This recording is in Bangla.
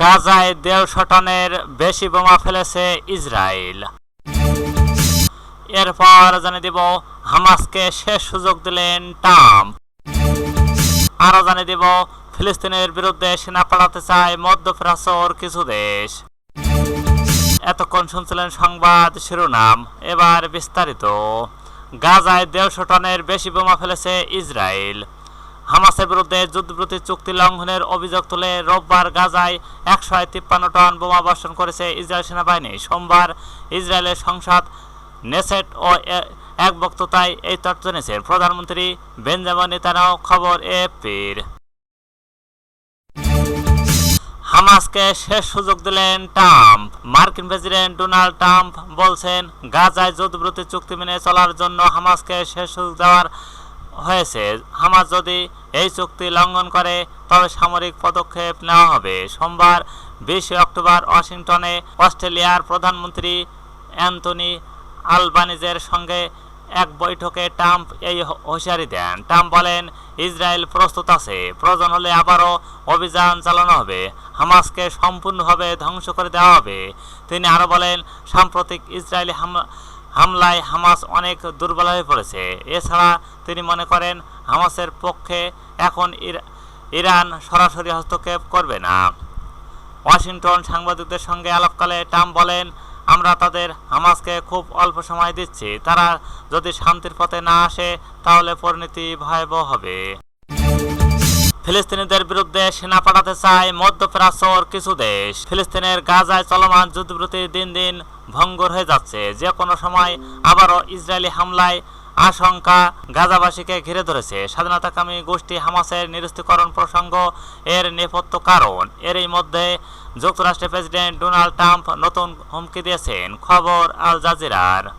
গাজায় দেড়শো টনের বেশি বোমা ফেলেছে ইসরায়েল। এরপর জানিয়ে দিব, হামাসকে শেষ সুযোগ দিলেন ট্রাম্প। আরও জানিয়ে দিব, ফিলিস্তিনের বিরুদ্ধে সেনা পাঠাতে চায় মধ্যপ্রাচ্যর কিছু দেশ। এতক্ষণ শুনছিলেন সংবাদ শিরোনাম, এবার বিস্তারিত। গাজায় দেড়শো টনের বেশি বোমা ফেলেছে ইসরায়েল। হামাসের বিরুদ্ধে যুদ্ধবিরতি চুক্তি লঙ্ঘনের অভিযোগ তুলে রোববার গাজায় একশো তিপ্পান্ন টন বোমা বর্ষণ করেছে ইসরায়েল সেনাবাহিনী। সোমবার ইসরায়েলের সংসদ নেসেট ও এক বক্তৃতায় এই তথ্য জানিয়েছেন প্রধানমন্ত্রী বেঞ্জামিন নেতানিয়াহু, খবর এপির। হামাসকে শেষ সুযোগ দিলেন ট্রাম্প। মার্কিন প্রেসিডেন্ট ডোনাল্ড ট্রাম্প বলছেন, গাজায় যুদ্ধবিরতি চুক্তি মেনে চলার জন্য হামাসকে শেষ সুযোগ দেওয়ার হয়েছে হামাস যদি এই চুক্তি লঙ্ঘন করে, তবে সামরিক পদক্ষেপ নেওয়া হবে। সোমবার বিশে অক্টোবর ওয়াশিংটনে অস্ট্রেলিয়ার প্রধানমন্ত্রী অ্যান্থনি আলবানিজের সঙ্গে এক বৈঠকে ট্রাম্প এই হুঁশিয়ারি দেন। ট্রাম্প বলেন, ইসরায়েল প্রস্তুত আছে। প্রয়োজন হলে আবারও অভিযান চালানো হবে। হামাসকে সম্পূর্ণভাবে ধ্বংস করে দেওয়া হবে। তিনি আরও বলেন, সাম্প্রতিক ইসরায়েলি হামলা হামলায় হামাস অনেক দুর্বল হয়ে পড়েছে। এছাড়া তিনি মনে করেন, হামাসের পক্ষে এখন ইরান সরাসরি হস্তক্ষেপ করবে না। ওয়াশিংটন সাংবাদিকদের সঙ্গে আলাপকালে ট্রাম্প বলেন, আমরা তাদের হামাসকে খুব অল্প সময় দিচ্ছি। তারা যদি শান্তির পথে না আসে, তাহলে পরিণতি ভয়াবহ হবে। ফিলিস্তিনিদের বিরুদ্ধে সেনা পাঠাতে চায় মধ্যপ্রাচ্যর কিছু দেশ। ফিলিস্তিনের গাজায় চলমান যুদ্ধবিরতি দিন দিন ভঙ্গুর হয়ে যাচ্ছে। যে কোনো সময় আবারও ইসরায়েলি হামলায় আশঙ্কা গাজাবাসীকে ঘিরে ধরেছে। স্বাধীনতাকামী গোষ্ঠী হামাসের নিরস্ত্রীকরণ প্রসঙ্গ এর নেপথ্য কারণ। এরই মধ্যে যুক্তরাষ্ট্রের প্রেসিডেন্ট ডোনাল্ড ট্রাম্প নতুন হুমকি দিয়েছেন। খবর আল জাজিরার।